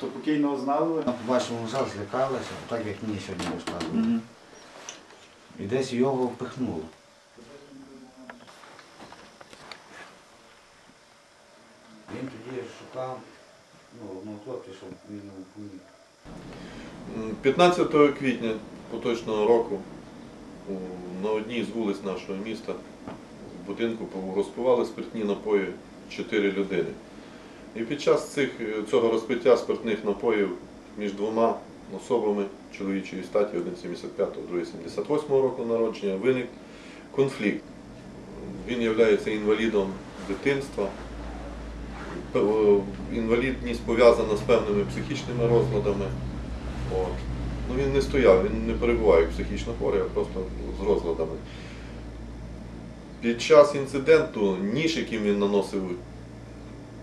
покійного знали ви? Побачив зал, злякалася, так як мені сьогодні розказували. І десь його впихнуло. Він тоді шукав, ну, одного хлопця, щоб він його поміг. 15 квітня поточного року на одній з вулиць нашого міста в будинку розпивали спиртні напої чотири людини. І під час цих, цього розпиття спиртних напоїв між двома особами чоловічої статі, один 75, другий 78 року народження, виник конфлікт. Він є інвалідом дитинства. Інвалідність пов'язана з певними психічними розладами. От. Ну, він не стояв, він не перебував як психічно хворий, а просто з розладами. Під час інциденту ніж, яким він наносив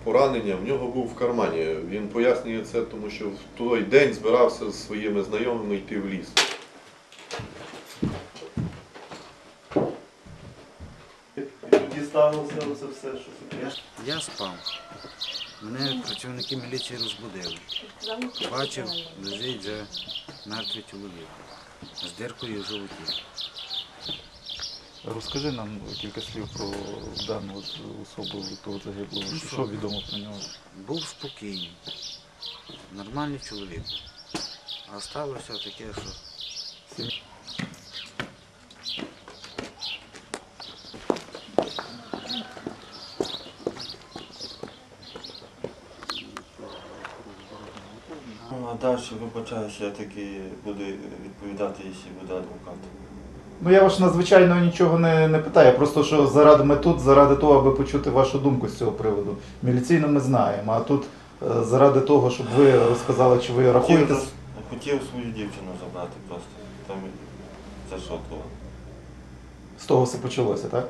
поранення, в нього був в кармані. Він пояснює це, тому що в той день збирався з своїми знайомими йти в ліс. І тоді сталося це все, що Я, я спав. Мене працівники міліції розбудили. Бачив, лежить вже мертвий чоловік з диркою в животі. Розкажи нам кілька слів про дану особу того загиблого. Ну, Що, відомо про нього? Був спокійний, нормальний чоловік. А сталося таке, що Ну, а далі вибачаюся, я таки буду відповідати, якщо буде адвокат. Ну я вас надзвичайно нічого не, не питаю. Просто що заради ми тут, заради того, аби почути вашу думку з цього приводу. Міліційно ми знаємо, а тут е, заради того, щоб ви розказали, чи ви рахуєте. Хотів, хотів свою дівчину забрати просто. Там зайшов того. З того все почалося, так?